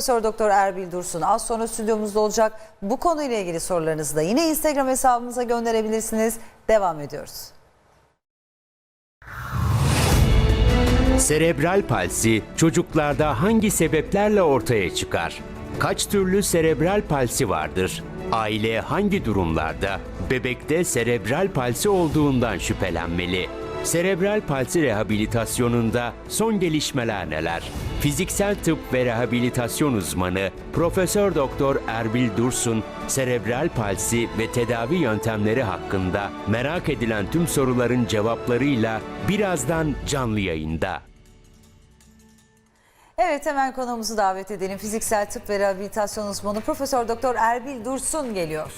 Profesör Doktor Erbil Dursun az sonra stüdyomuzda olacak. Bu konuyla ilgili sorularınızı da yine Instagram hesabımıza gönderebilirsiniz. Devam ediyoruz. Serebral palsi çocuklarda hangi sebeplerle ortaya çıkar? Kaç türlü serebral palsi vardır? Aile hangi durumlarda bebekte serebral palsi olduğundan şüphelenmeli? Serebral palsi rehabilitasyonunda son gelişmeler neler? Fiziksel tıp ve rehabilitasyon uzmanı Profesör Doktor Erbil Dursun, serebral palsi ve tedavi yöntemleri hakkında merak edilen tüm soruların cevaplarıyla birazdan canlı yayında. Evet hemen konuğumuzu davet edelim. Fiziksel tıp ve rehabilitasyon uzmanı Profesör Doktor Erbil Dursun geliyor.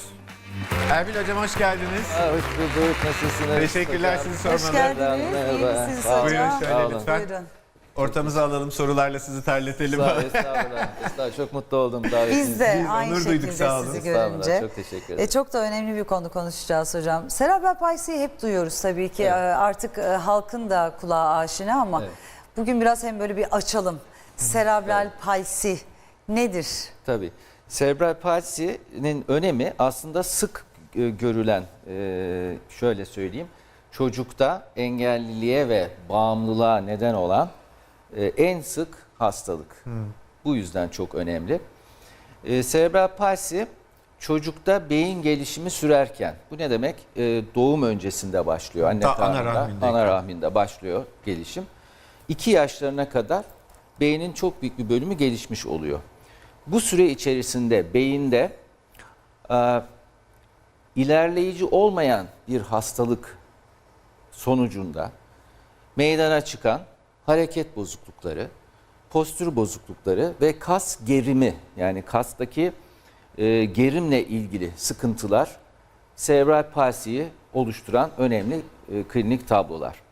Erbil Hocam hoş geldiniz. Ha, hoş bulduk. Nasılsınız? Teşekkürler Hocam? sizi Hoş sormalı. geldiniz. İyi misiniz olun. Buyurun hocam? şöyle lütfen. Buyurun. Ortamıza alalım sorularla sizi terletelim. Sağ olun. Estağfurullah. Estağfurullah. Çok mutlu oldum davetiniz. Biz de Biz aynı onur şekilde duyduk, sağ olun. sizi görünce. çok teşekkür E, ederim. çok da önemli bir konu konuşacağız hocam. Serebral palsiyi hep duyuyoruz tabii ki. Evet. E, Artık e, halkın da kulağı aşina ama Evet. bugün biraz hem böyle bir açalım. Serebral palsi nedir? Tabii. Serebral palsinin önemi aslında sık e, görülen, e, şöyle söyleyeyim, çocukta engelliliğe ve bağımlılığa neden olan e, en sık hastalık. Bu yüzden çok önemli. Serebral palsi çocukta beyin gelişimi sürerken, bu ne demek? Doğum öncesinde başlıyor. Anne Ta- ana rahmindeyken. ana rahminde başlıyor gelişim. 2 yaşlarına kadar beynin çok büyük bir bölümü gelişmiş oluyor. Bu süre içerisinde beyinde e, ilerleyici olmayan bir hastalık sonucunda meydana çıkan hareket bozuklukları, postür bozuklukları ve kas gerimi yani kastaki e, gerimle ilgili sıkıntılar serebral palsiyi oluşturan önemli e, klinik tablolar.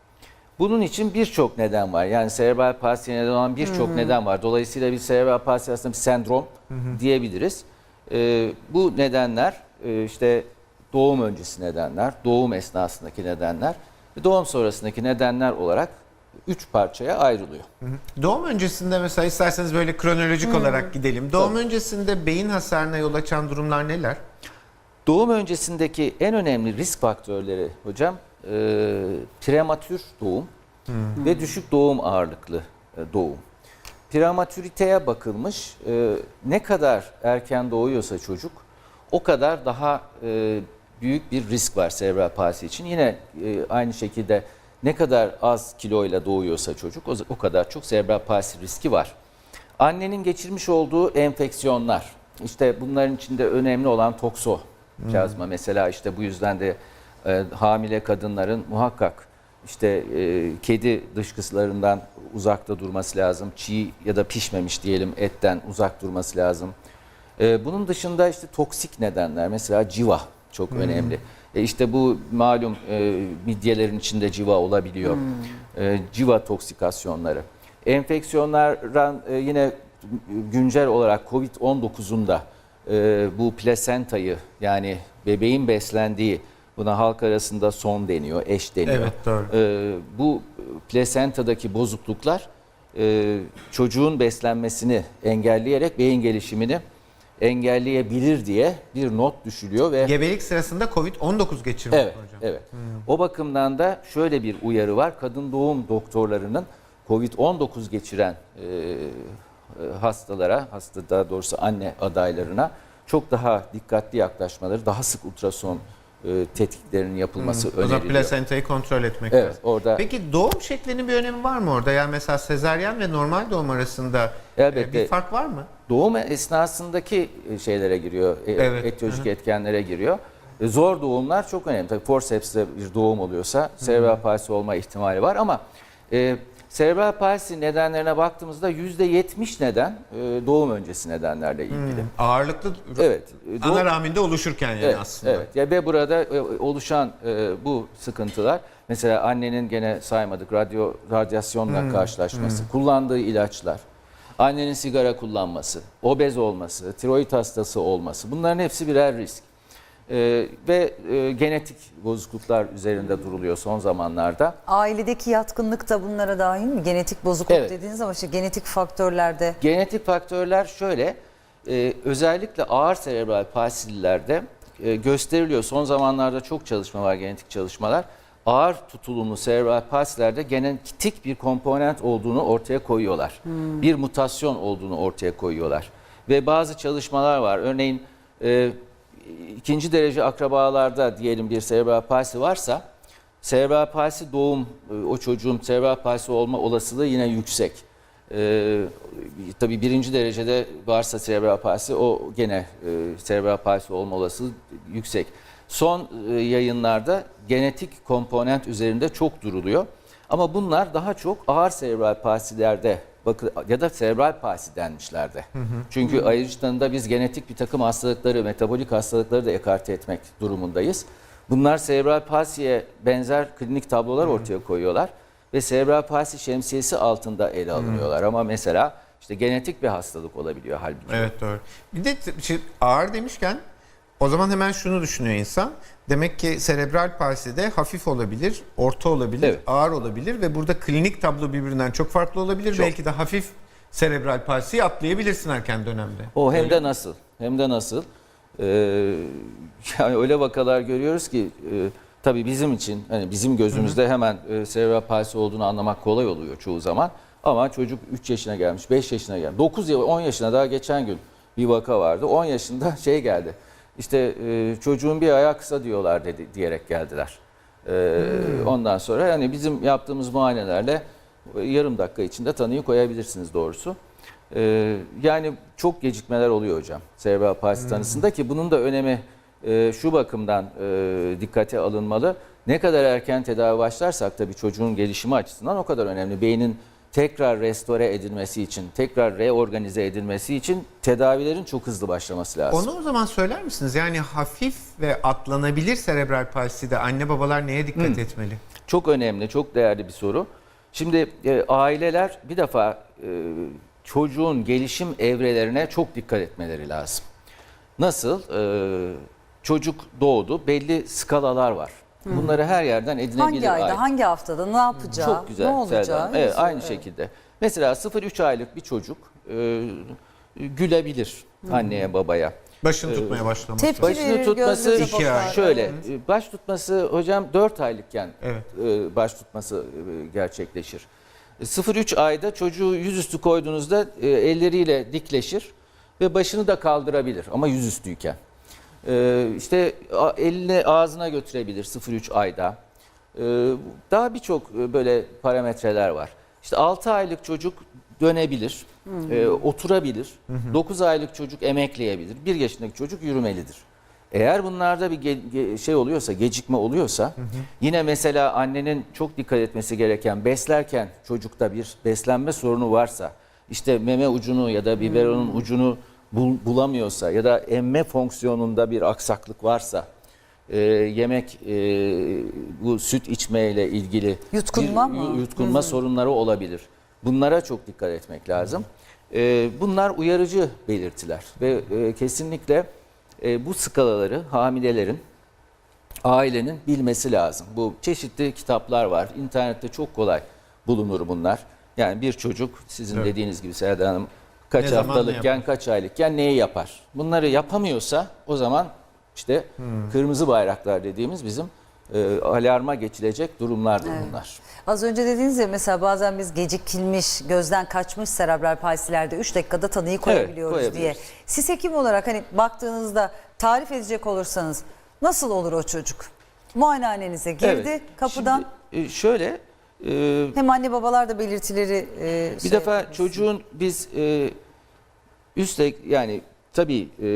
Bunun için birçok neden var. Yani serebral palsiye neden olan birçok neden var. Dolayısıyla bir serebral palsi aslında bir sendrom diyebiliriz. E, bu nedenler e, işte doğum öncesi nedenler, doğum esnasındaki nedenler ve doğum sonrasındaki nedenler olarak üç parçaya ayrılıyor. Doğum öncesinde mesela isterseniz böyle kronolojik olarak gidelim. Doğum öncesinde beyin hasarına yol açan durumlar neler? Doğum öncesindeki en önemli risk faktörleri hocam e, prematür doğum ve düşük doğum ağırlıklı e, doğum. Prematüriteye bakılmış e, ne kadar erken doğuyorsa çocuk o kadar daha e, büyük bir risk var serebral palsi için. Yine e, aynı şekilde ne kadar az kiloyla doğuyorsa çocuk o, o kadar çok serebral palsi riski var. Annenin geçirmiş olduğu enfeksiyonlar, işte bunların içinde önemli olan toksoplazma mesela işte bu yüzden de e, hamile kadınların muhakkak işte e, kedi dışkıslarından uzakta durması lazım. Çiğ ya da pişmemiş diyelim etten uzak durması lazım. E, bunun dışında işte toksik nedenler mesela civa çok önemli. E işte bu malum e, midyelerin içinde civa olabiliyor. E, civa toksikasyonları. Enfeksiyonlardan e, yine güncel olarak Covid-19'un da e, bu plasentayı yani bebeğin beslendiği buna halk arasında son deniyor, eş deniyor. Evet, doğru. E, bu plasentadaki bozukluklar e, çocuğun beslenmesini engelleyerek beyin gelişimini engelleyebilir diye bir not düşülüyor ve Gebelik sırasında Covid-19 geçirmek Evet, hocam. evet. O bakımdan da şöyle bir uyarı var. Kadın doğum doktorlarının COVID-19 geçiren e, e, hastalara, hasta daha doğrusu anne adaylarına çok daha dikkatli yaklaşmaları, daha sık ultrason e, tetkiklerinin yapılması O zaman öneriliyor. plasentayı kontrol etmek Evet, lazım. orada Peki doğum şeklinin bir önemi var mı orada? Yani mesela sezaryen ve normal doğum arasında e, Elbette. bir fark var mı? doğum esnasındaki e, şeylere giriyor, e, Evet, etiyolojik etkenlere giriyor. Zor doğumlar çok önemli. Tabii forceps'te bir doğum oluyorsa serebral palsi olma ihtimali var ama e, serebral palsi nedenlerine baktığımızda %70 neden e, doğum öncesi nedenlerle ilgili. Ağırlıklı Evet. e, doğum- ana rahminde oluşurken yani Evet, aslında. evet. Ya ve burada e, oluşan e, bu sıkıntılar mesela annenin gene saymadık radyo radyasyonla karşılaşması, kullandığı ilaçlar, annenin sigara kullanması, obez olması, tiroid hastası olması bunların hepsi birer risk. Ee, ve e, genetik bozukluklar üzerinde duruluyor son zamanlarda. Ailedeki yatkınlık da bunlara dahil mi? Genetik bozukluk Evet. dediğiniz zaman işte genetik faktörlerde Genetik faktörler şöyle, e, özellikle ağır serebral palsililerde e, gösteriliyor. Son zamanlarda çok çalışma var, genetik çalışmalar. Ağır tutulumlu serebral palsilerde genetik bir komponent olduğunu ortaya koyuyorlar. Bir mutasyon olduğunu ortaya koyuyorlar. Ve bazı çalışmalar var. Örneğin e, ikinci derece akrabalarda diyelim bir serebral palsi varsa, serebral palsi doğum, e, o çocuğun serebral palsi olma olasılığı yine yüksek. Ee, tabii birinci derecede varsa serebral palsi o gene e, serebral palsi olma olasılığı yüksek. Son e, yayınlarda genetik komponent üzerinde çok duruluyor. Ama bunlar daha çok ağır serebral palsilerde bakın ya da serebral palsi denmişlerde. Çünkü ayrıcılarında biz genetik bir takım hastalıkları, metabolik hastalıkları da ekarte etmek durumundayız. Bunlar serebral palsiye benzer klinik tablolar ortaya koyuyorlar ve serebral palsi şemsiyesi altında ele alınıyorlar. Ama mesela işte genetik bir hastalık olabiliyor halbuki. Evet doğru. Bir de şey, ağır demişken o zaman hemen şunu düşünüyor insan. Demek ki serebral palsi de hafif olabilir, orta olabilir, Evet. ağır olabilir ve burada klinik tablo birbirinden çok farklı olabilir. Çok. Belki de hafif serebral palsiyi atlayabilirsin erken dönemde. O hem de nasıl? Hem de nasıl? Ee, yani öyle vakalar görüyoruz ki e, tabii bizim için hani bizim gözümüzde hemen e, serebral palsi olduğunu anlamak kolay oluyor çoğu zaman. Ama çocuk 3 yaşına gelmiş, 5 yaşına gelmiş, 9 yıl, 10 yaşına daha geçen gün bir vaka vardı. 10 yaşında şey geldi. İşte e, çocuğun bir ayağı kısa diyorlar dedi diyerek geldiler. Ee, Ondan sonra yani bizim yaptığımız muayenelerle e, yarım dakika içinde tanıyı koyabilirsiniz doğrusu. Ee, yani çok gecikmeler oluyor hocam serebral palsi tanısında ki bunun da önemi e, şu bakımdan e, dikkate alınmalı. Ne kadar erken tedavi başlarsak tabii çocuğun gelişimi açısından o kadar önemli. Beynin tekrar restore edilmesi için, tekrar reorganize edilmesi için tedavilerin çok hızlı başlaması lazım. Onu o zaman söyler misiniz? Yani hafif ve atlanabilir serebral palside anne babalar neye dikkat etmeli? Çok önemli, çok değerli bir soru. Şimdi e, aileler bir defa e, çocuğun gelişim evrelerine çok dikkat etmeleri lazım. Nasıl? E, çocuk doğdu, belli skalalar var. Bunları her yerden edinebilir. hangi ayda, aile. hangi haftada ne yapacağı, Çok güzel. ne olacağı. Selda. Evet, yazıyor. aynı şekilde. Mesela 0-3 aylık bir çocuk e, gülebilir anneye babaya. Başını tutmaya başlaması. Tepki Başını verir, tutması İki bakar. ay. şöyle e, baş tutması hocam 4 aylıkken Evet. e, baş tutması e, gerçekleşir. E, 0-3 ayda çocuğu yüzüstü koyduğunuzda e, elleriyle dikleşir ve başını da kaldırabilir ama yüzüstüyken. E, işte elini ağzına götürebilir 0-3 ayda. E, Daha birçok e, böyle parametreler var. İşte 6 aylık çocuk dönebilir, e, oturabilir. 9 aylık çocuk emekleyebilir. 1 yaşındaki çocuk yürümelidir. Eğer bunlarda bir ge- şey oluyorsa, gecikme oluyorsa yine mesela annenin çok dikkat etmesi gereken beslerken çocukta bir beslenme sorunu varsa işte meme ucunu ya da biberonun ucunu bul- bulamıyorsa ya da emme fonksiyonunda bir aksaklık varsa e, yemek e, bu süt içmeyle ilgili Yutkunma bir mı? yutkunma sorunları olabilir. Bunlara çok dikkat etmek lazım. E, bunlar uyarıcı belirtiler ve e, kesinlikle e, bu skalaları hamilelerin ailenin bilmesi lazım. Bu çeşitli kitaplar var. İnternette çok kolay bulunur bunlar. Yani bir çocuk sizin Evet. dediğiniz gibi Serda Hanım kaç Ne haftalıkken kaç aylıkken neyi yapar? Bunları yapamıyorsa o zaman işte Hmm. kırmızı bayraklar dediğimiz bizim e, alarma geçilecek durumlardır bunlar. Az önce dediğiniz ya mesela bazen biz gecikilmiş, gözden kaçmış serebral palsilerde 3 dakikada tanıyı koyabiliyoruz diye. koyabiliyoruz. Siz hekim olarak hani baktığınızda tarif edecek olursanız nasıl olur o çocuk? Muayenehanenize girdi Evet. kapıdan. Şimdi, e, şöyle e, Hem anne babalar da belirtileri e, Bir şey defa yapabilirsin. çocuğun biz e, üstte yani tabii e,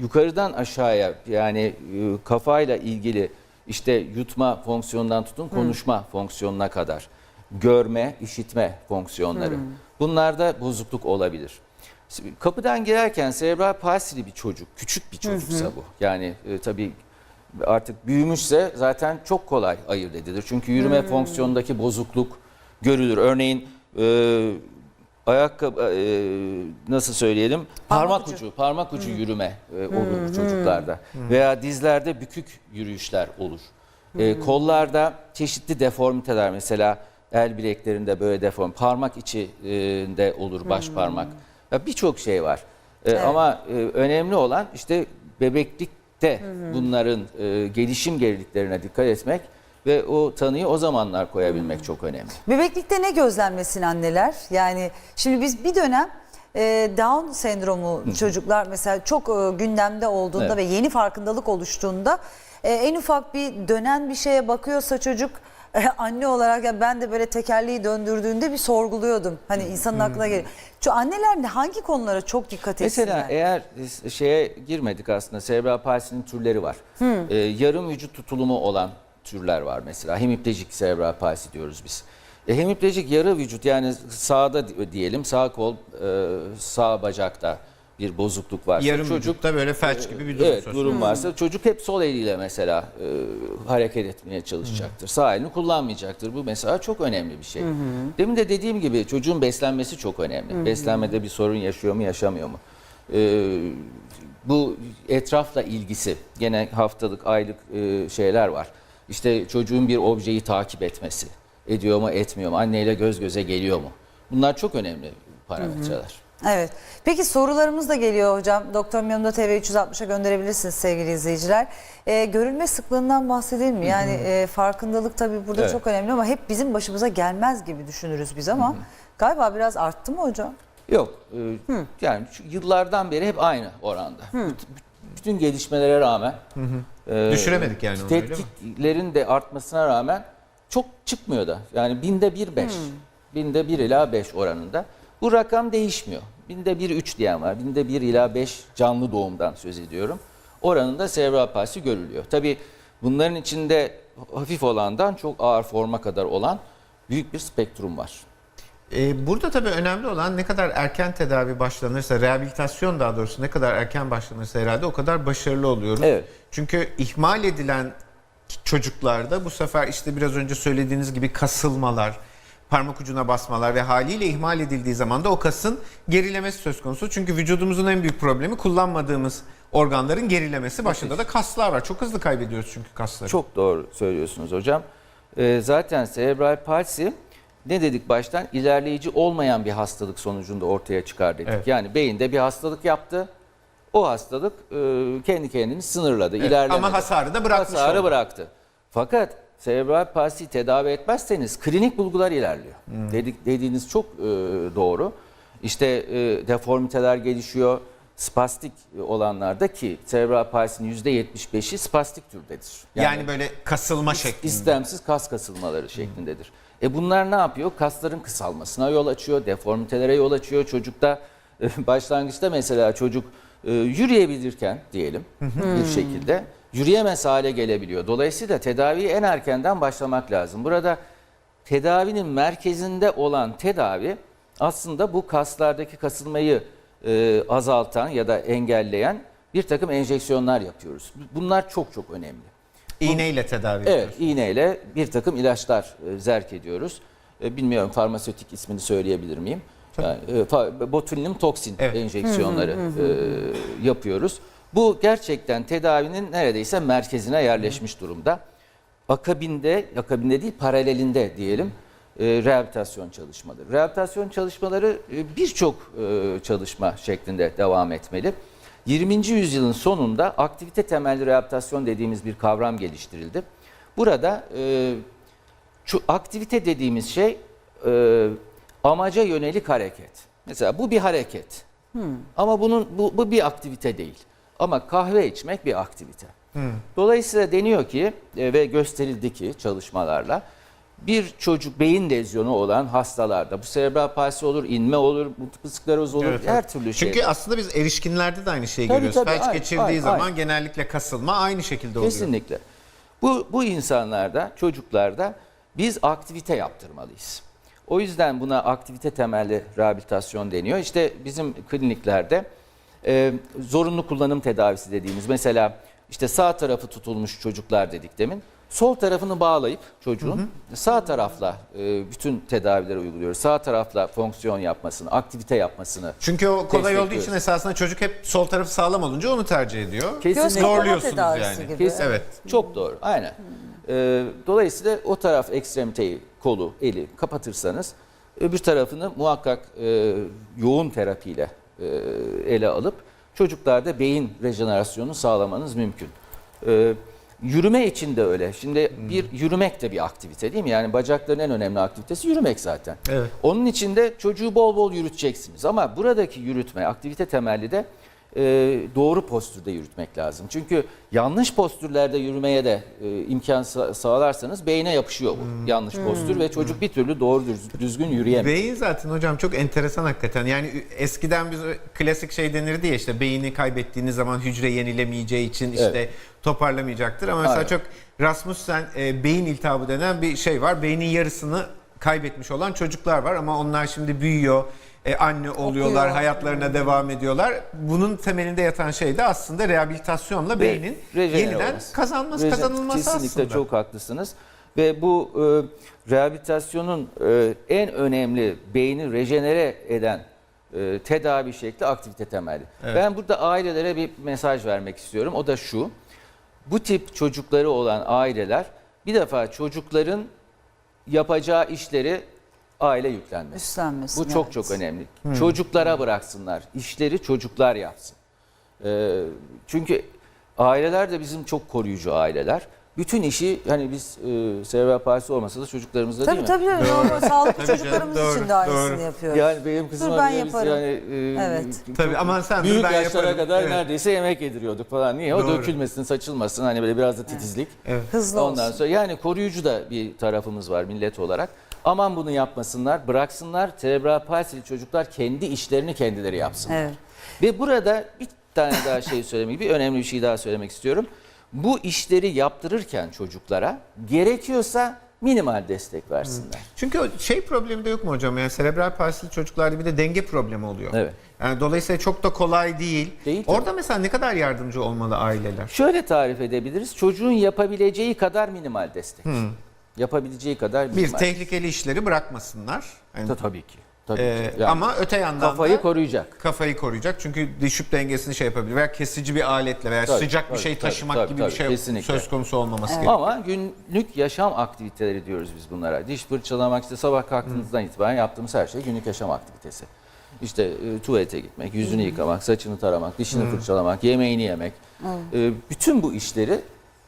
yukarıdan aşağıya yani e, kafayla ilgili işte yutma fonksiyonundan tutun konuşma fonksiyonuna kadar görme, işitme fonksiyonları. Bunlarda bozukluk olabilir. Kapıdan girerken serebral palsili bir çocuk, küçük bir çocuksa bu. Yani e, tabii artık büyümüşse zaten çok kolay ayırt edilir. Çünkü yürüme fonksiyonundaki bozukluk görülür. Örneğin e, ayakkabı e, nasıl söyleyelim Parmak parmak, ucu. ucu. parmak ucu yürüme e, olur bu çocuklarda veya dizlerde bükük yürüyüşler olur. E, kollarda çeşitli deformiteler mesela el bileklerinde böyle deform parmak içinde olur baş parmak. Ya birçok şey var. E, Ama e, önemli olan işte bebeklikte bunların e, gelişim geriliklerine dikkat etmek ve o tanıyı o zamanlar koyabilmek çok önemli. Bebeklikte ne gözlenmesin anneler? Yani şimdi biz bir dönem e, Down sendromu çocuklar mesela çok e, gündemde olduğunda Evet. ve yeni farkındalık oluştuğunda e, en ufak bir dönen bir şeye bakıyorsa çocuk anne olarak ya ben de böyle tekerleği döndürdüğünde bir sorguluyordum. Hani insanın aklına geliyor. Şu anneler de hangi konulara çok dikkat etsinler? Mesela eğer biz şeye girmedik aslında serebral palsinin türleri var. Ee, yarım vücut tutulumu olan türler var mesela. Hemiplejik serebral palsi diyoruz biz. E, hemiplejik yarı vücut yani sağda di- diyelim sağ kol, e, sağ bacakta bir bozukluk varsa Yarım çocuk vücutta böyle felç gibi bir durum Evet söz durum varsa çocuk hep sol eliyle mesela e, hareket etmeye çalışacaktır. Sağ elini kullanmayacaktır. Bu mesela çok önemli bir şey. Demin de dediğim gibi çocuğun beslenmesi çok önemli. Beslenmede bir sorun yaşıyor mu yaşamıyor mu? E, bu etrafla ilgisi gene haftalık aylık e, şeyler var. İşte çocuğun bir objeyi takip etmesi. Ediyor mu etmiyor mu? Anneyle göz göze geliyor mu? Bunlar çok önemli parametreler. Evet. Peki sorularımız da geliyor hocam. Doktor Memnun'a TV 360'a gönderebilirsiniz sevgili izleyiciler. Ee, görülme sıklığından bahsedelim mi? Yani e, farkındalık tabii burada Evet. çok önemli ama hep bizim başımıza gelmez gibi düşünürüz biz ama galiba biraz arttı mı hocam? Yok. e, Yani şu yıllardan beri hep aynı oranda. Bütün, bütün gelişmelere rağmen e, Düşüremedik yani onu, öyle mi? tetkiklerin de artmasına rağmen çok çıkmıyor da. Yani binde bir beş. Binde bir ila beş oranında. Bu rakam değişmiyor. Binde bir üç diyen var. Binde bir ila beş canlı doğumdan söz ediyorum. Oranında serebral palsi görülüyor. Tabii bunların içinde hafif olandan çok ağır forma kadar olan büyük bir spektrum var. Ee, burada tabii önemli olan ne kadar erken tedavi başlanırsa, rehabilitasyon daha doğrusu ne kadar erken başlanırsa herhalde o kadar başarılı oluyoruz. Evet. Çünkü ihmal edilen çocuklarda bu sefer işte biraz önce söylediğiniz gibi kasılmalar, parmak ucuna basmalar ve haliyle ihmal edildiği zaman da o kasın gerilemesi söz konusu. Çünkü vücudumuzun en büyük problemi kullanmadığımız organların gerilemesi. Başında da kaslar var. Çok hızlı kaybediyoruz çünkü kasları. Çok doğru söylüyorsunuz hocam. Ee, zaten serebral palsi ne dedik baştan? İlerleyici olmayan bir hastalık sonucunda ortaya çıkar dedik. Evet. Yani beyinde bir hastalık yaptı. O hastalık e, kendi kendini sınırladı, Evet, ilerlemedi. Ama hasarı da bırakmış Hasarı oldu. bıraktı. Fakat serebral palsiyi tedavi etmezseniz klinik bulgular ilerliyor. Hmm. Dedik, dediğiniz çok e, doğru. İşte e, deformiteler gelişiyor. Spastik olanlarda ki serebral palsinin %75'i spastik türdedir. Yani, böyle kasılma şeklinde. istemsiz kas kasılmaları şeklindedir. E bunlar ne yapıyor? Kasların kısalmasına yol açıyor, deformitelere yol açıyor. Çocukta e, başlangıçta mesela çocuk e, yürüyebilirken diyelim bir şekilde yürüyemez hale gelebiliyor. Dolayısıyla tedaviye en erkenden başlamak lazım. Burada tedavinin merkezinde olan tedavi aslında bu kaslardaki kasılmayı e, azaltan ya da engelleyen bir takım enjeksiyonlar yapıyoruz. Bunlar çok çok önemli. İğneyle tedavi Evet, ediyoruz. iğneyle bir takım ilaçlar e, zerk ediyoruz. E, bilmiyorum farmasötik ismini söyleyebilir miyim? Yani, e, botulinum toksin Evet. enjeksiyonları e, yapıyoruz. Bu gerçekten tedavinin neredeyse merkezine yerleşmiş durumda. Akabinde, akabinde değil paralelinde diyelim e, rehabilitasyon çalışmaları. Rehabilitasyon çalışmaları e, birçok e, çalışma şeklinde devam etmeli. 20. yüzyılın sonunda aktivite temelli rehabilitasyon dediğimiz bir kavram geliştirildi. Burada e, şu aktivite dediğimiz şey e, amaca yönelik hareket. Mesela bu bir hareket. Ama bunun bu, bu bir aktivite değil. Ama kahve içmek bir aktivite. Dolayısıyla deniyor ki e, ve gösterildi ki çalışmalarla bir çocuk beyin lezyonu olan hastalarda bu serebral palsi olur, inme olur, multiple skleroz olur, Evet, her evet. türlü şey. Çünkü aslında biz erişkinlerde de aynı şeyi Tabii, görüyoruz. tabii, Felç aynen, geçirdiği aynen, zaman aynen. genellikle kasılma aynı şekilde oluyor. Kesinlikle. Bu, bu insanlarda, çocuklarda biz aktivite yaptırmalıyız. O yüzden buna aktivite temelli rehabilitasyon deniyor. İşte bizim kliniklerde e, zorunlu kullanım tedavisi dediğimiz mesela işte sağ tarafı tutulmuş çocuklar dedik demin. Sol tarafını bağlayıp çocuğun sağ tarafla e, bütün tedavileri uyguluyoruz. Sağ tarafla fonksiyon yapmasını, aktivite yapmasını. Çünkü o kolay olduğu için esasında çocuk hep sol tarafı sağlam olunca onu tercih ediyor. Göz Kesinlikle. Zorluyorsunuz yani. gibi. Kesin. Evet. Çok doğru. Aynen. Ee, dolayısıyla o taraf ekstremiteyi, kolu, eli kapatırsanız öbür tarafını muhakkak e, yoğun terapiyle e, ele alıp çocuklarda beyin rejenerasyonunu sağlamanız mümkün. Ee, yürüme için de öyle. Şimdi bir yürümek de bir aktivite değil mi? Yani bacakların en önemli aktivitesi yürümek zaten. Evet. Onun için de çocuğu bol bol yürüteceksiniz. Ama buradaki yürütme, aktivite temelli de e, doğru postürde yürütmek lazım. Çünkü yanlış postürlerde yürümeye de e, imkan sa- sağlarsanız beyne yapışıyor bu yanlış postür ve çocuk bir türlü doğru düz- düzgün yürüyemiyor. Beyin zaten hocam çok enteresan hakikaten. Yani eskiden biz klasik şey denirdi ya işte beyni kaybettiğiniz zaman hücre yenilemeyeceği için işte Evet. toparlamayacaktır. Ama mesela Aynen. çok Rasmussen e, beyin iltihabı denen bir şey var. Beynin yarısını kaybetmiş olan çocuklar var ama onlar şimdi büyüyor. E, anne oluyorlar, Okuyor. hayatlarına devam ediyorlar. Bunun temelinde yatan şey de aslında rehabilitasyonla beynin rejenere yeniden olması. kazanması, Rejen- kazanılması Kesinlikle aslında. çok haklısınız. Ve bu e, rehabilitasyonun e, en önemli beyni rejenere eden e, tedavi şekli aktivite temelli. Ben burada ailelere bir mesaj vermek istiyorum. O da şu. Bu tip çocukları olan aileler bir defa çocukların yapacağı işleri aile yüklenmesi. Üstlenmesin. Bu çok evet. çok önemli. Çocuklara bıraksınlar. İşleri çocuklar yapsın. Ee, çünkü aileler de bizim çok koruyucu aileler. Bütün işi hani biz e, serebral palsi olmasa da çocuklarımızda Tabii değil tabii. mi? tabii. Normal, sağlıklı Tabii çocuklarımız doğru, için de aynısını doğru. yapıyoruz. Yani benim kızıma ben bile biz yaparım. yani e, Evet. Tabii ama sen dur, büyük ben yaşlara yaparım. kadar Evet. neredeyse yemek yediriyorduk falan. Niye? O Doğru. dökülmesin, saçılmasın. Hani böyle biraz da titizlik. Hızlı Ondan olsun. sonra yani koruyucu da bir tarafımız var millet olarak. Aman bunu yapmasınlar, bıraksınlar. Serebral palsili çocuklar kendi işlerini kendileri yapsınlar. Evet. Ve burada bir tane daha şey söylemek, bir önemli bir şey daha söylemek istiyorum. Bu işleri yaptırırken çocuklara gerekiyorsa minimal destek versinler. Çünkü o şey problemi de yok mu hocam? Yani serebral palsili çocuklarda bir de denge problemi oluyor. Evet. Yani dolayısıyla çok da kolay değil. Değil tabii. Orada mesela ne kadar yardımcı olmalı aileler? Şöyle tarif edebiliriz. Çocuğun yapabileceği kadar minimal destek. Yapabileceği kadar. Bir tehlikeli işleri bırakmasınlar. Yani, Ta- tabii ki. Tabii e, ki. Yani ama öte yandan kafayı da koruyacak. kafayı koruyacak. Çünkü düşüp dengesini şey yapabilir. Veya kesici bir aletle veya Tabii, sıcak bir tabii, şey tabii, taşımak tabii, gibi tabii, bir şey kesinlikle. söz konusu olmaması gerekiyor. Ama günlük yaşam aktiviteleri diyoruz biz bunlara. Diş fırçalamak işte sabah kalktığınızdan itibaren yaptığımız her şey günlük yaşam aktivitesi. İşte e, tuvalete gitmek, yüzünü yıkamak, saçını taramak, dişini fırçalamak, yemeğini yemek. E, bütün bu işleri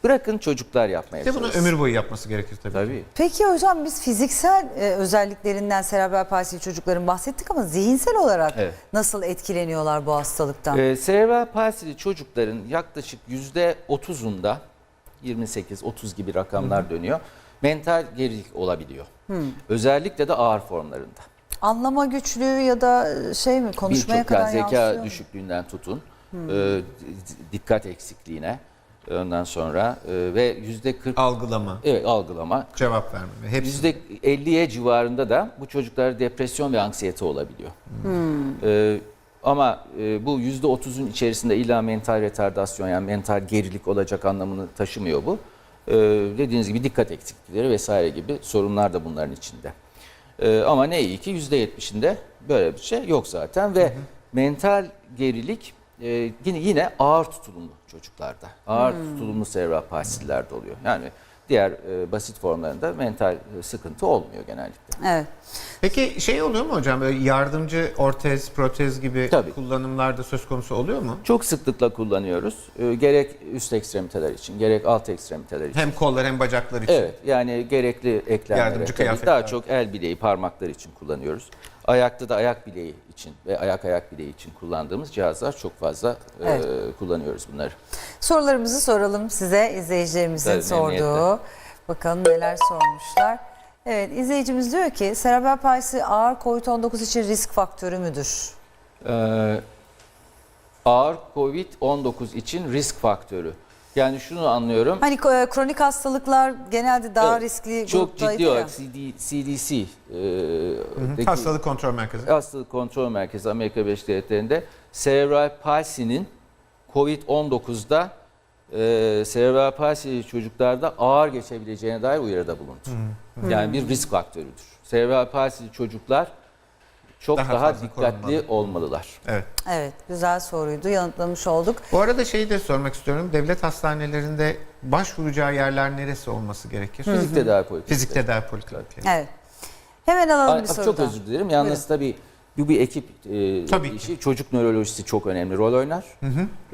bırakın çocuklar yapmaya Bir de bunu çalışsın. ömür boyu yapması gerekir tabii. Tabii. Peki hocam biz fiziksel e, özelliklerinden serebral palsili çocukların bahsettik ama zihinsel olarak Evet. nasıl etkileniyorlar bu hastalıktan? Ee, serebral palsili çocukların yaklaşık yüzde 30'unda 28-30 gibi rakamlar dönüyor. Mental gerilik olabiliyor. Özellikle de ağır formlarında. Anlama güçlüğü ya da e, şey mi konuşmaya Birçok kadar yani zeka yansıyor mu? düşüklüğünden tutun, e, d- dikkat eksikliğine, ondan sonra e, ve yüzde 40 Algılama, evet, algılama, cevap verme. Hepsi. yüzde 50'ye civarında da bu çocuklarda depresyon ve anksiyete olabiliyor. E, ama e, bu yüzde 30'un içerisinde illa mental retardasyon yani mental gerilik olacak anlamını taşımıyor bu. E, dediğiniz gibi dikkat eksiklikleri vesaire gibi sorunlar da bunların içinde. E, ama ne iyi ki yüzde yetmişinde böyle bir şey yok zaten ve mental gerilik e, yine yine ağır tutulumlu çocuklarda, ağır tutulumlu serebral palsillerde oluyor. Yani diğer e, basit formlarında mental e, sıkıntı olmuyor genellikle. Evet. Peki şey oluyor mu hocam? Böyle yardımcı ortez, protez gibi Tabii. kullanımlarda söz konusu oluyor mu? Çok sıklıkla kullanıyoruz. E, gerek üst ekstremiteler için, gerek alt ekstremiteler için. Hem kollar hem bacaklar için. Evet yani gerekli eklemlere Yardımcı kıyafetler. daha çok el bileği, parmaklar için kullanıyoruz. Ayakta da ayak bileği için ve ayak ayak bileği için kullandığımız cihazlar çok fazla e, Evet. kullanıyoruz bunları. Sorularımızı soralım size izleyicilerimizin Tabii, sorduğu. Bakalım neler sormuşlar. Evet izleyicimiz diyor ki serebral palsi ağır COVID-19 için risk faktörü müdür? Ee, ağır COVID-19 için risk faktörü. Yani şunu anlıyorum. Hani e, kronik hastalıklar genelde daha Evet, riskli çok ciddi ya. olarak CD, CDC e, deki- Hastalık kontrol merkezi. Hastalık Kontrol Merkezi Amerika Birleşik Devletleri'nde serebral palsinin COVID-19'da e, serebral palsi çocuklarda ağır geçebileceğine dair uyarıda bulundu. Yani bir risk faktörüdür. Serebral palsi çocuklar çok Daha daha, dikkatli korunmalı. olmalılar. Evet. Evet güzel soruydu yanıtlamış olduk. Bu arada şeyi de sormak istiyorum. Devlet hastanelerinde başvuracağı yerler neresi olması gerekir? Fizik tedavi politikası. Fizik tedavi poliklinikleri. Evet. Hemen alalım Ay, bir çok soru daha. özür dilerim. Yalnız tabii bu bir ekip e, Tabii ki. işi. Çocuk nörolojisi çok önemli rol oynar.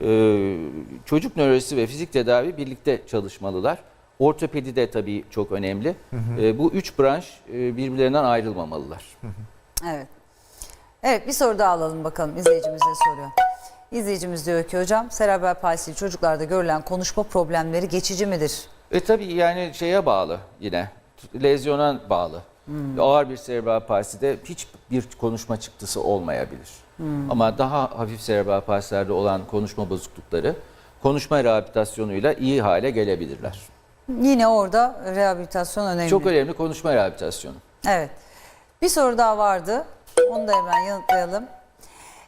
E, çocuk nörolojisi ve fizik tedavi birlikte çalışmalılar. Ortopedi de tabii çok önemli. E, bu üç branş e, birbirlerinden ayrılmamalılar. Evet. Evet bir soru daha alalım bakalım izleyicimiz ne soruyor. İzleyicimiz diyor ki hocam serebral palsi çocuklarda görülen konuşma problemleri geçici midir? E tabii yani şeye bağlı yine. Lezyona bağlı. Ağır bir serebral palside hiçbir konuşma çıktısı olmayabilir. Ama daha hafif serebral palsilerde olan konuşma bozuklukları konuşma rehabilitasyonuyla iyi hale gelebilirler. Yine orada rehabilitasyon önemli. Çok önemli konuşma rehabilitasyonu. Evet. Bir soru daha vardı. Onu da hemen yanıtlayalım.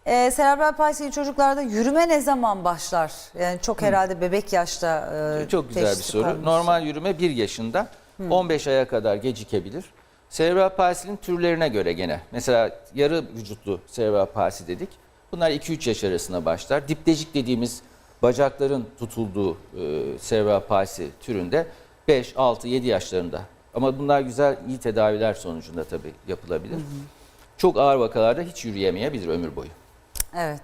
Ee, serebral palsi çocuklarda yürüme ne zaman başlar? Yani çok herhalde bebek yaşta e, Çok güzel bir teşhisi soru. konmuş. Normal yürüme 1 yaşında 15 aya kadar gecikebilir. Serebral palsinin türlerine göre gene. Mesela yarı vücutlu serebral palsi dedik. Bunlar 2-3 yaş arasında başlar. Diptecik dediğimiz bacakların tutulduğu e, serebral palsi türünde 5, 6, 7 yaşlarında. Ama bunlar güzel, iyi tedaviler sonucunda tabii yapılabilir. Çok ağır vakalarda hiç yürüyemeyebilir ömür boyu. Evet.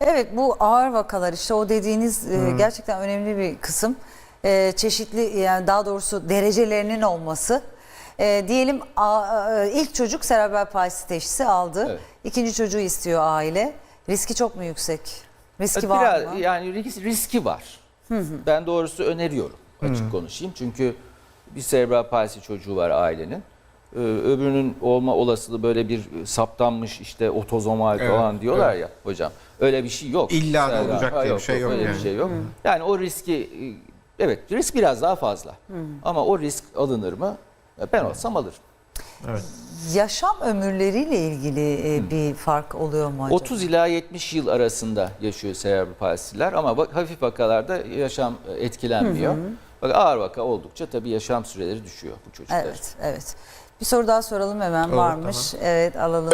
Evet bu ağır vakalar işte o dediğiniz e, gerçekten önemli bir kısım. E, çeşitli yani daha doğrusu derecelerinin olması. E, diyelim a- e, ilk çocuk serebral palsi teşhisi aldı. Evet. İkinci çocuğu istiyor aile. Riski çok mu yüksek? Riski var Biraz, mı? Yani risk- riski var. Ben doğrusu öneriyorum açık konuşayım. Çünkü bir serebral palsi çocuğu var ailenin. Ee, öbürünün olma olasılığı böyle bir saptanmış işte otozomal Evet, falan diyorlar ya hocam. Öyle bir şey yok. İlla da olacak diye bir şey yok Öyle yani. bir şey yok. Yani o riski e, evet risk biraz daha fazla. Ama o risk alınır mı? Ben olsam alırım. Yaşam ömürleriyle ilgili e, bir fark oluyor mu acaba? 30 ila 70 yıl arasında yaşıyor serebral palsiler ama bak, hafif vakalarda yaşam e, etkilenmiyor. Bak, ağır vaka oldukça tabii yaşam süreleri düşüyor bu çocuklar. Evet, evet. Bir soru daha soralım hemen Olur, varmış. Evet, alalım.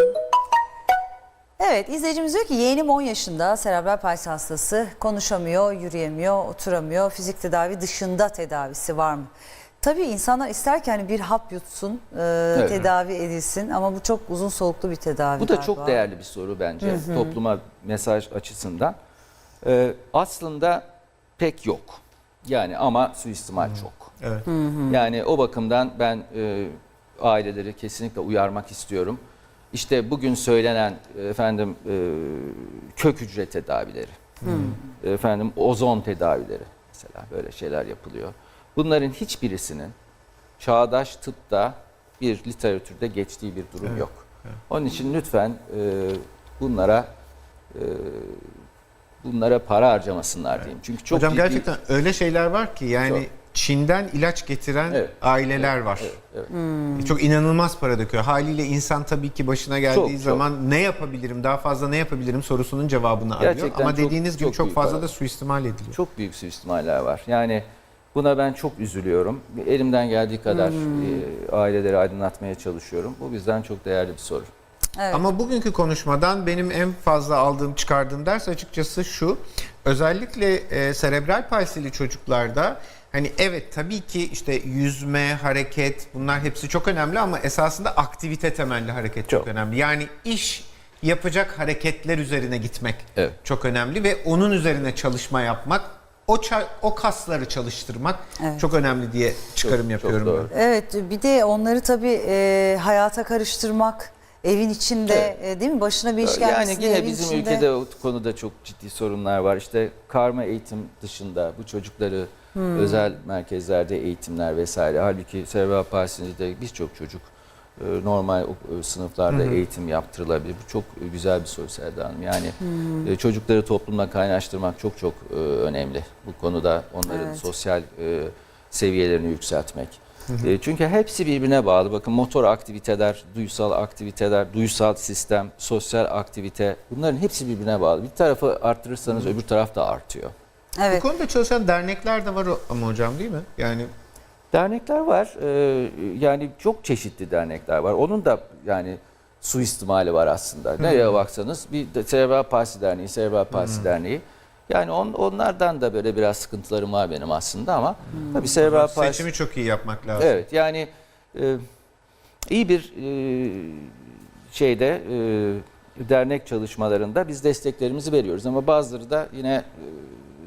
Evet, izleyicimiz diyor ki yeğenim 10 yaşında serebral palsi hastası. Konuşamıyor, yürüyemiyor, oturamıyor. Fizik tedavi dışında tedavisi var mı? Tabii insanlar ister ki hani bir hap yutsun, e, tedavi edilsin ama bu çok uzun soluklu bir tedavi Bu da galiba. çok değerli bir soru bence topluma mesaj açısından. Ee, aslında pek yok. Yani ama suistimal çok. Evet. Yani o bakımdan ben e, aileleri kesinlikle uyarmak istiyorum. İşte bugün söylenen e, efendim e, kök hücre tedavileri, efendim ozon tedavileri mesela böyle şeyler yapılıyor. Bunların hiçbirisinin çağdaş tıpta bir literatürde geçtiği bir durum yok. Onun için lütfen e, bunlara e, bunlara para harcamasınlar diyeyim. Çünkü çok Hocam ciddi- gerçekten öyle şeyler var ki yani Çok. Çin'den ilaç getiren Evet. aileler var. Evet, evet. Çok inanılmaz para döküyor. Haliyle insan tabii ki başına geldiği Çok, çok. zaman ne yapabilirim, daha fazla ne yapabilirim sorusunun cevabını arıyor. Gerçekten Ama çok- dediğiniz gibi çok çok fazla para. da suistimal ediliyor. Çok büyük suistimaller var. Yani buna ben çok üzülüyorum. Elimden geldiği kadar e, aileleri aydınlatmaya çalışıyorum. Bu bizden çok değerli bir soru. Evet. Ama bugünkü konuşmadan benim en fazla aldığım, çıkardığım ders açıkçası şu. Özellikle e, serebral palsili çocuklarda hani evet tabii ki işte yüzme, hareket bunlar hepsi çok önemli ama esasında aktivite temelli hareket çok, Çok. önemli. Yani iş yapacak hareketler üzerine gitmek Evet. çok önemli ve onun üzerine çalışma yapmak, o o kasları çalıştırmak Evet. çok önemli diye çıkarım Çok- çok yapıyorum doğru. ben. Evet bir de onları tabii e, hayata karıştırmak, evin içinde e, değil mi? Başına bir iş Yani gelmesini yine bizim içinde... ülkede o konuda çok ciddi sorunlar var. İşte karma eğitim dışında bu çocukları özel merkezlerde eğitimler vesaire. Halbuki serebral palside birçok çocuk e, normal e, sınıflarda eğitim yaptırılabilir. Bu çok güzel bir soru Selda Hanım. Yani e, çocukları toplumla kaynaştırmak çok çok önemli. Bu konuda onların Evet. sosyal seviyelerini yükseltmek. E, Çünkü hepsi birbirine bağlı. Bakın motor aktiviteler, duysal aktiviteler, duysal sistem, sosyal aktivite bunların hepsi birbirine bağlı. Bir tarafı arttırırsanız öbür taraf da artıyor. Evet. Bu konuda çalışan dernekler de var o- ama hocam değil mi? Yani Dernekler var. Ee, yani çok çeşitli dernekler var. Onun da yani suistimali var aslında. Nereye baksanız bir de Serebral Palsi Derneği, Serebral Palsi Derneği. Yani on, onlardan da böyle biraz sıkıntılarım var benim aslında ama tabii Serebral Palsi seçimi çok iyi yapmak lazım. Evet yani e, iyi bir e, şeyde e, dernek çalışmalarında biz desteklerimizi veriyoruz ama bazıları da yine e,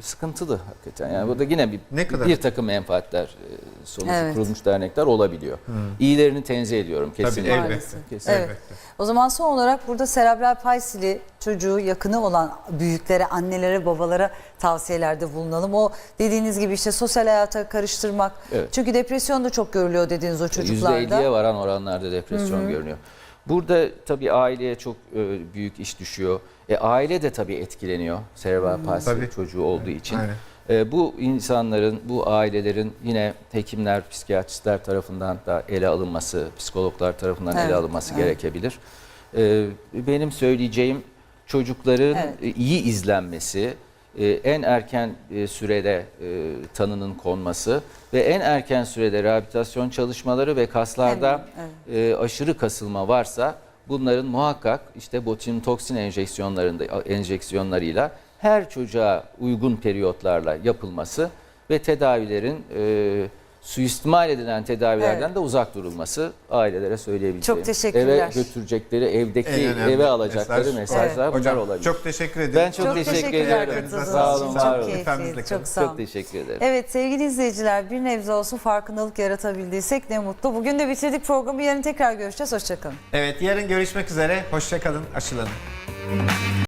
sıkıntılı hakikaten. Yani bu da yine bir, Ne kadar? bir takım menfaatler e, sonucu Evet. kurulmuş dernekler olabiliyor. İyilerini tenzih ediyorum kesinlikle. elbette. Maalesef. Kesinlikle. Evet. O zaman son olarak burada serebral palsili çocuğu yakını olan büyüklere, annelere, babalara tavsiyelerde bulunalım. O dediğiniz gibi işte sosyal hayata karıştırmak. Evet. Çünkü depresyon da çok görülüyor dediğiniz o çocuklarda. %50'ye varan oranlarda depresyon görünüyor. Burada tabii aileye çok e, büyük iş düşüyor. E, aile de tabii etkileniyor serebral palsi Tabii. çocuğu olduğu için. Aynen. E, bu insanların, bu ailelerin yine hekimler, psikiyatristler tarafından da ele alınması, psikologlar tarafından Evet, ele alınması evet. gerekebilir. E, benim söyleyeceğim çocukların Evet. iyi izlenmesi, e, en erken e, sürede e, tanının konması ve en erken sürede rehabilitasyon çalışmaları ve kaslarda Hemen, e, aşırı kasılma varsa bunların muhakkak işte botulinum toksin enjeksiyonlarında enjeksiyonlarıyla her çocuğa uygun periyotlarla yapılması ve tedavilerin e, suistimal edilen tedavilerden Evet. de uzak durulması ailelere söyleyebileceğim. Çok teşekkürler. Eve götürecekleri, evdeki eve alacakları mesaj mesajlar bunlar Hocam olabilir. çok teşekkür ederim. Ben çok Çok teşekkür teşekkürler ederim. Sağ olun, Çok var olun. Kalın. Çok sağ olun. Çok teşekkür ederim. Evet sevgili izleyiciler bir nebze olsun farkındalık yaratabildiysek ne mutlu. Bugün de bitirdik programı yarın tekrar görüşeceğiz. Hoşçakalın. Evet yarın görüşmek üzere. Hoşçakalın. Aşılanın.